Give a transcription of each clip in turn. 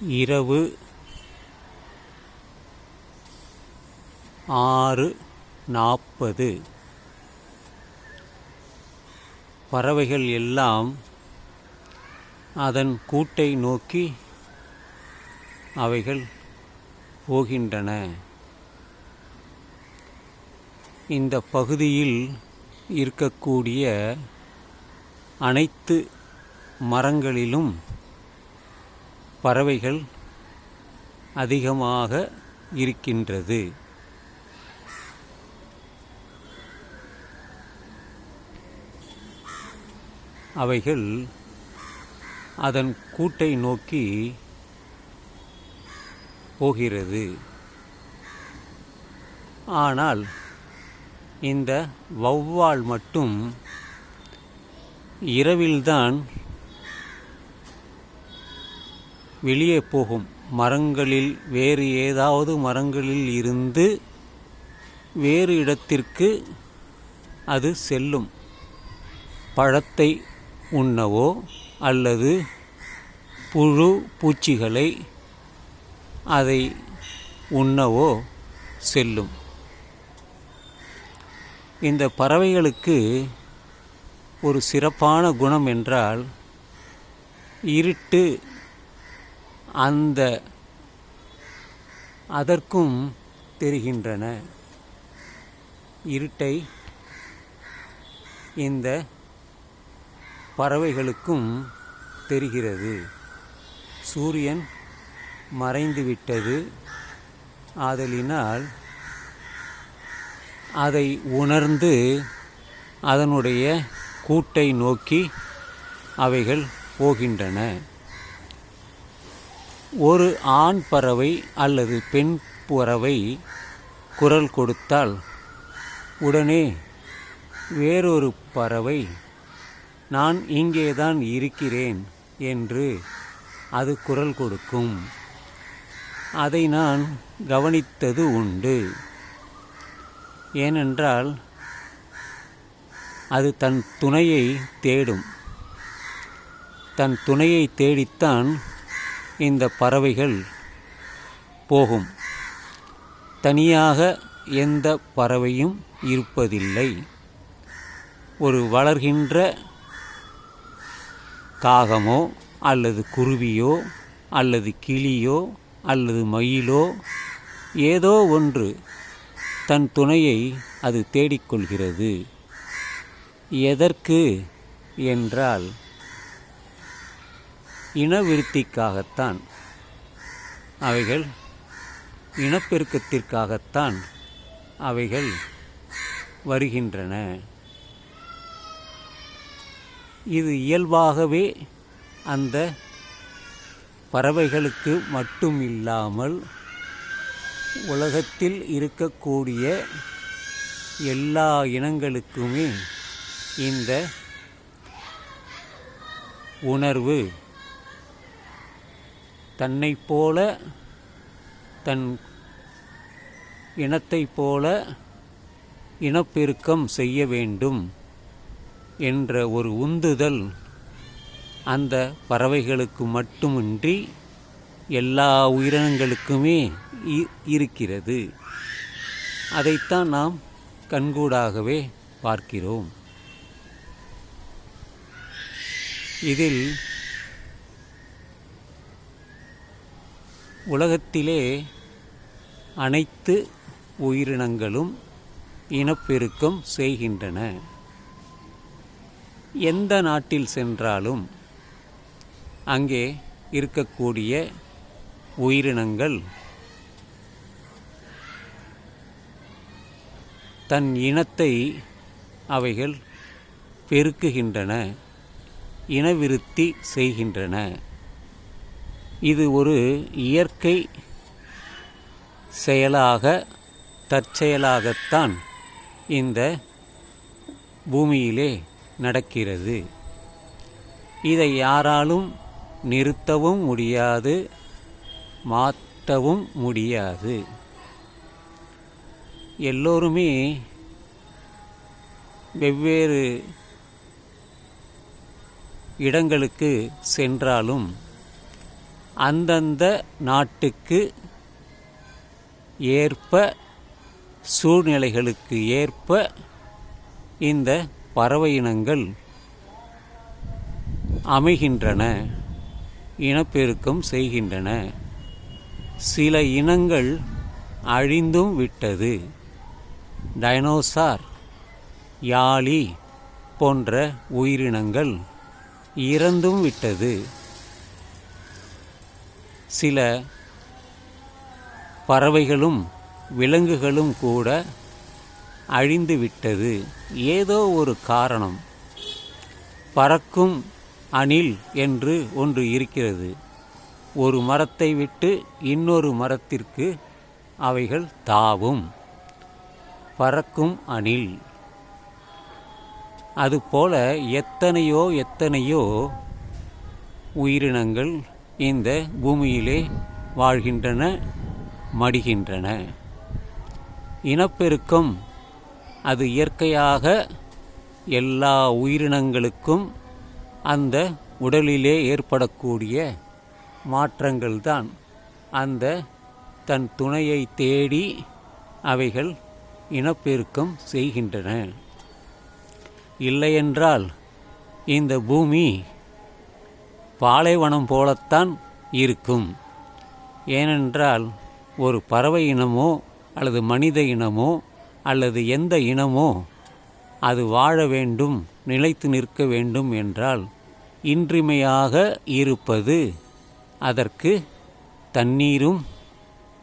இரவு ஆறு நாற்பது பறவைகள் எல்லாம் அதன் கூட்டை நோக்கி அவைகள் போகின்றன. இந்த பகுதியில் இருக்கக்கூடிய அனைத்து மரங்களிலும் பறவைகள் அதிகமாக இருக்கின்றது. அவைகள் அதன் கூட்டை நோக்கி போகிறது. ஆனால் இந்த வௌவால் மட்டும் இரவில்தான் வெளியே போகும். மரங்களில் வேறு ஏதாவது மரங்களில் இருந்து வேறு இடத்திற்கு அது செல்லும். பழத்தை உண்ணவோ அல்லது புழு பூச்சிகளை அதை உண்ணவோ செல்லும். இந்த பறவைகளுக்கு ஒரு சிறப்பான குணம் என்றால் இருட்டு அந்த அதற்கும் தெரிகின்றன. இருட்டை இந்த பறவைகளுக்கும் தெரிகிறது. சூரியன் மறைந்துவிட்டது ஆதலினால் அதை உணர்ந்து அதனுடைய கூட்டை நோக்கி அவைகள் போகின்றன. ஒரு ஆண் பறவை அல்லது பெண் பறவை குரல் கொடுத்தால் உடனே வேறொரு பறவை நான் இங்கேதான் இருக்கிறேன் என்று அது குரல் கொடுக்கும். அதை நான் கவனித்தது உண்டு. ஏனென்றால் அது தன் துணையை தேடும். தன் துணையை தேடித்தான் இந்த பறவைகள் போகும். தனியாக எந்த பறவையும் இருப்பதில்லை. ஒரு வளர்கின்ற காகமோ அல்லது குருவியோ அல்லது கிளியோ அல்லது மயிலோ ஏதோ ஒன்று தன் துணையை அது தேடிக்கொள்கிறது. எதற்கு? என்றால் இனவிருத்திக்காகத்தான். அவைகள் இனப்பெருக்கத்திற்காகத்தான் அவைகள் வருகின்றன. இது இயல்பாகவே அந்த பறவைகளுக்கு மட்டும் இல்லாமல் உலகத்தில் இருக்கக்கூடிய எல்லா இனங்களுக்குமே இந்த உணர்வு தன்னை போல தன் இனத்தைப் போல இனப்பெருக்கம் செய்ய வேண்டும் என்ற ஒரு உந்துதல் அந்த பறவைகளுக்கு மட்டுமின்றி எல்லா உயிரினங்களுக்குமே இ- இருக்கிறது. அதைத்தான் நாம் கண்கூடாகவே பார்க்கிறோம். இதில் உலகத்திலே அனைத்து உயிரினங்களும் இனப்பெருக்கம் செய்கின்றன. எந்த நாட்டில் சென்றாலும் அங்கே இருக்கக்கூடிய உயிரினங்கள் தன் இனத்தை அவைகள் பெருக்குகின்றன இனவிருத்தி செய்கின்றன. இது ஒரு இயற்கை செயலாக தற்செயலாகத்தான் இந்த பூமியிலே நடக்கிறது. இதை யாராலும் நிறுத்தவும் முடியாது மாற்றவும் முடியாது. எல்லோருமே வெவ்வேறு இடங்களுக்கு சென்றாலும் அந்தந்த நாட்டுக்கு ஏற்ப சூழ்நிலைகளுக்கு ஏற்ப இந்த பறவை இனங்கள் அமைகின்றன இனப்பெருக்கம் செய்கின்றன. சில இனங்கள் அழிந்தும் விட்டது. டைனோசார் யாழி போன்ற உயிரினங்கள் இறந்தும் விட்டது. சில பறவைகளும் விலங்குகளும் கூட அழிந்து விட்டது. ஏதோ ஒரு காரணம். பறக்கும் அணில் என்று ஒன்று இருக்கிறது. ஒரு மரத்தை விட்டு இன்னொரு மரத்திற்கு அவைகள் தாவும். பறக்கும் அணில். அதுபோல எத்தனையோ எத்தனையோ உயிரினங்கள் இந்த பூமியிலே வாழ்கின்றன மடிகின்றன. இனப்பெருக்கம் அது இயற்கையாக எல்லா உயிரினங்களுக்கும் அந்த உடலிலே ஏற்படக்கூடிய மாற்றங்கள்தான். அந்த தன் துணையை தேடி அவைகள் இனப்பெருக்கம் செய்கின்றன. இல்லையென்றால் இந்த பூமி பாலைவனம் போலத்தான் இருக்கும். ஏனென்றால் ஒரு பறவை இனமோ அல்லது மனித இனமோ அல்லது எந்த இனமோ அது வாழ வேண்டும் நிலைத்து நிற்க வேண்டும் என்றால் இன்றிமையாக இருப்பது அதற்கு தண்ணீரும்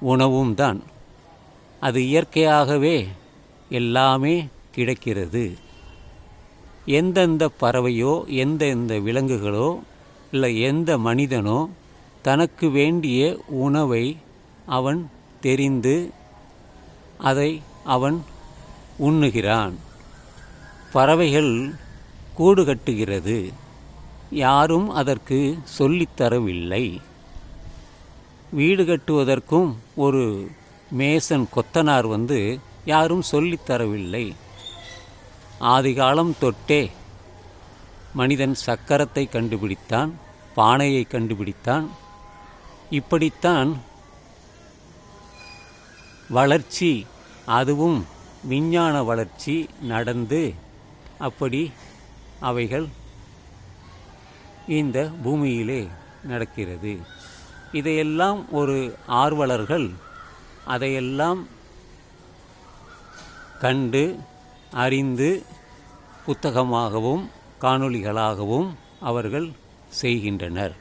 உணவும் தான். அது இயற்கையாகவே எல்லாமே கிடைக்கிறது. எந்தெந்த பறவையோ எந்தெந்த விலங்குகளோ இல்லை எந்த மனிதனோ தனக்கு வேண்டிய உணவை அவன் தெரிந்து அதை அவன் உண்ணுகிறான். பறவைகள் கூடு கட்டுகிறது. யாரும் அதற்கு சொல்லித்தரவில்லை வீடு கட்டுவதற்கும் ஒரு மேசன் கொத்தனார் வந்து யாரும் சொல்லித்தரவில்லை ஆதிகாலம் தொட்டே மனிதன் சக்கரத்தை கண்டுபிடித்தான் பானையை கண்டுபிடித்தான். இப்படித்தான் வளர்ச்சி அதுவும் விஞ்ஞான வளர்ச்சி நடந்து அப்படி அவைகள் இந்த பூமியிலே நடக்கிறது. இதையெல்லாம் ஒரு ஆர்வலர்கள் அதையெல்லாம் கண்டு அறிந்து புத்தகமாகவும் காணொளிகளாகவும் அவர்கள் செய்கின்றனர்.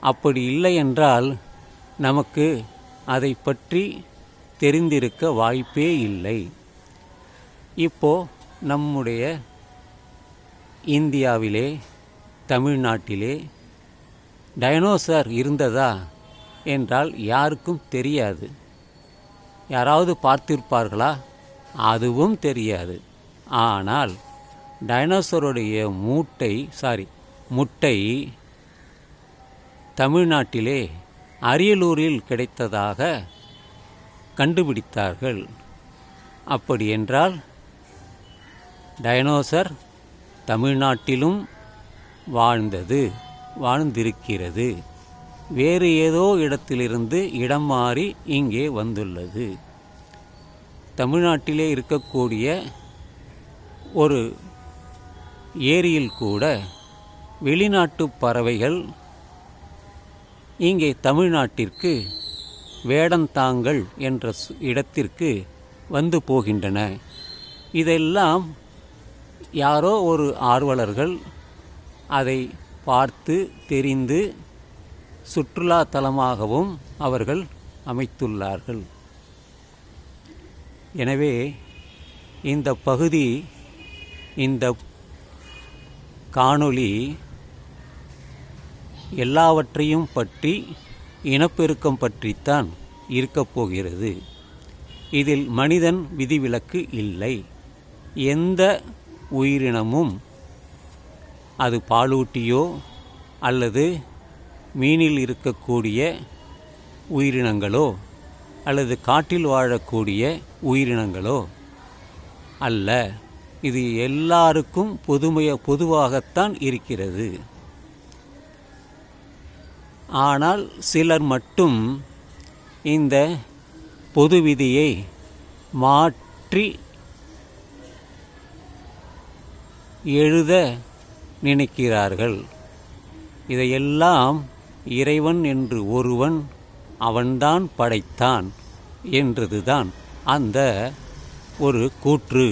அப்படி இல்லை என்றால் நமக்கு அதை பற்றி தெரிந்திருக்க வாய்ப்பே இல்லை. இப்போ நம்முடைய இந்தியாவிலே தமிழ்நாட்டிலே டைனோசர் இருந்ததா என்றால் யாருக்கும் தெரியாது. யாராவது பார்த்திருப்பார்களா? அதுவும் தெரியாது. ஆனால் டைனோசருடைய மூட்டை சாரி முட்டை தமிழ்நாட்டிலே அரியலூரில் கிடைத்ததாக கண்டுபிடித்தார்கள். அப்படி என்றால் டைனோசர் தமிழ்நாட்டிலும் வாழ்ந்தது வாழ்ந்திருக்கிறது. வேறு ஏதோ இடத்திலிருந்து இடம் மாறி இங்கே வந்துள்ளது. தமிழ்நாட்டிலே இருக்கக்கூடிய ஒரு ஏரியில் கூட வெளிநாட்டு பறவைகள் இங்கே தமிழ்நாட்டிற்கு வேடந்தாங்கல் என்ற சு- இடத்திற்கு வந்து போகின்றன. இதெல்லாம் யாரோ ஒரு ஆர்வலர்கள் அதை பார்த்து தெரிந்து சுற்றுலா தலமாகவும் அவர்கள் அமைத்துள்ளார்கள். எனவே இந்த பகுதி இந்த காணொளி எல்லாவற்றையும் பற்றி இனப்பெருக்கம் பற்றித்தான் இருக்கப் போகிறது. இதில் மனிதன் விதிவிலக்கு இல்லை. எந்த உயிரினமும் அது பாலூட்டியோ அல்லது மீனில் இருக்கக்கூடிய உயிரினங்களோ அல்லது காட்டில் வாழக்கூடிய உயிரினங்களோ அல்ல. இது எல்லாருக்கும் பொதுமைய பொதுவாகத்தான் இருக்கிறது. ஆனால் சிலர் மட்டும் இந்த பொது விதியை மாற்றி எழுத நினைக்கிறார்கள். இதையெல்லாம் இறைவன் என்று ஒருவன் அவன்தான் படைத்தான் என்றதுதான் அந்த ஒரு கூற்று.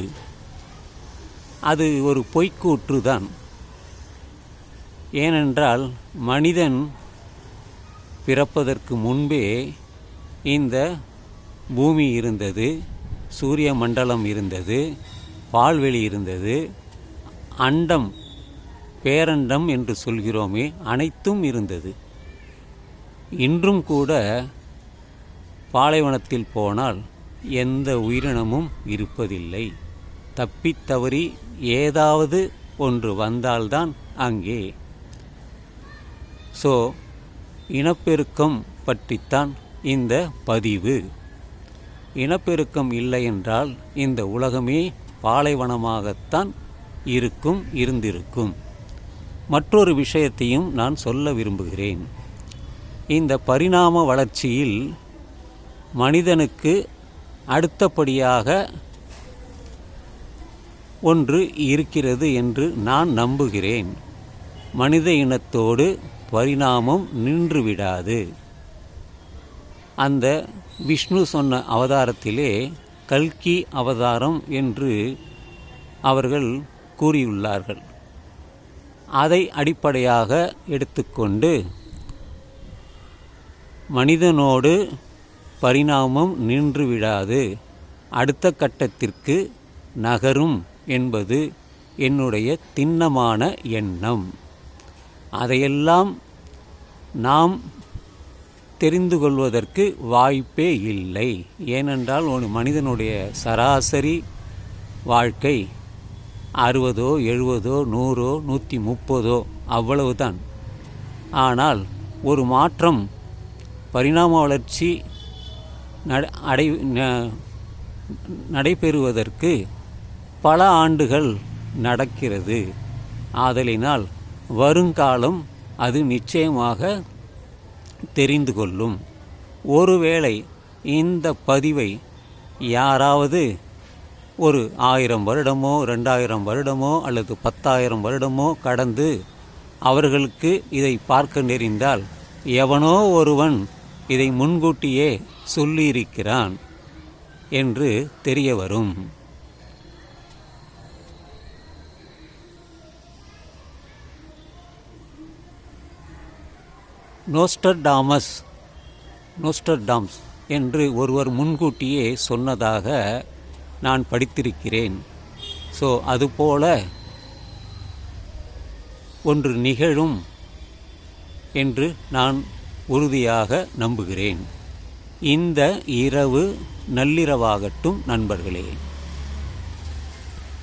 அது ஒரு பொய்க்கூற்று தான் ஏனென்றால் மனிதன் பிறப்பதற்கு முன்பே இந்த பூமி இருந்தது சூரிய மண்டலம் இருந்தது பால்வெளி இருந்தது அண்டம் பேரண்டம் என்று சொல்கிறோமே அனைத்தும் இருந்தது. இன்றும் கூட பாலைவனத்தில் போனால் எந்த உயிரினமும் இருப்பதில்லை. தப்பித் தவறி ஏதாவது ஒன்று வந்தால்தான் அங்கே. ஸோ இனப்பெருக்கம் பற்றித்தான் இந்த பதிவு. இனப்பெருக்கம் இல்லை என்றால் இந்த உலகமே பாலைவனமாகத்தான் இருக்கும் இருந்திருக்கும். மற்றொரு விஷயத்தையும் நான் சொல்ல விரும்புகிறேன். இந்த பரிணாம வளர்ச்சியில் மனிதனுக்கு அடுத்தபடியாக ஒன்று இருக்கிறது என்று நான் நம்புகிறேன். மனித இனத்தோடு பரிணாமம் நின்றுவிடாது. அந்த விஷ்ணு சொன்ன அவதாரத்திலே கல்கி அவதாரம் என்று அவர்கள் கூறியுள்ளார்கள். அதை அடிப்படையாக எடுத்துக்கொண்டு மனிதனோடு பரிணாமம் நின்றுவிடாது. அடுத்த கட்டத்திற்கு நகரும். என்பது என்னுடைய திண்ணமான எண்ணம். அதையெல்லாம் நாம் தெரிந்து கொள்வதற்கு வாய்ப்பே இல்லை. ஏனென்றால் ஒரு மனிதனுடைய சராசரி வாழ்க்கை அறுபதோ எழுபதோ நூறோ நூற்றி முப்பதோ அவ்வளவுதான். ஆனால் ஒரு மாற்றம் பரிணாம வளர்ச்சி நட அடை ந- நடைபெறுவதற்கு பல ஆண்டுகள் நடக்கிறது. ஆதலினால் வருங்காலம் அது நிச்சயமாக தெரிந்து கொள்ளும். ஒருவேளை இந்த பதிவை யாராவது ஒரு ஆயிரம் வருடமோ ரெண்டாயிரம் வருடமோ அல்லது பத்தாயிரம் வருடமோ கடந்து அவர்களுக்கு இதை பார்க்க நெறிந்தால் எவனோ ஒருவன் இதை முன்கூட்டியே சொல்லியிருக்கிறான் என்று தெரிய வரும் நோஸ்டர்டாமஸ் நோஸ்டர்டாம்ஸ் என்று ஒருவர் முன்கூட்டியே சொன்னதாக நான் படித்திருக்கிறேன். ஸோ அதுபோல ஒன்று நிகழும் என்று நான் உறுதியாக நம்புகிறேன். இந்த இரவு நள்ளிரவாகட்டும் நண்பர்களே.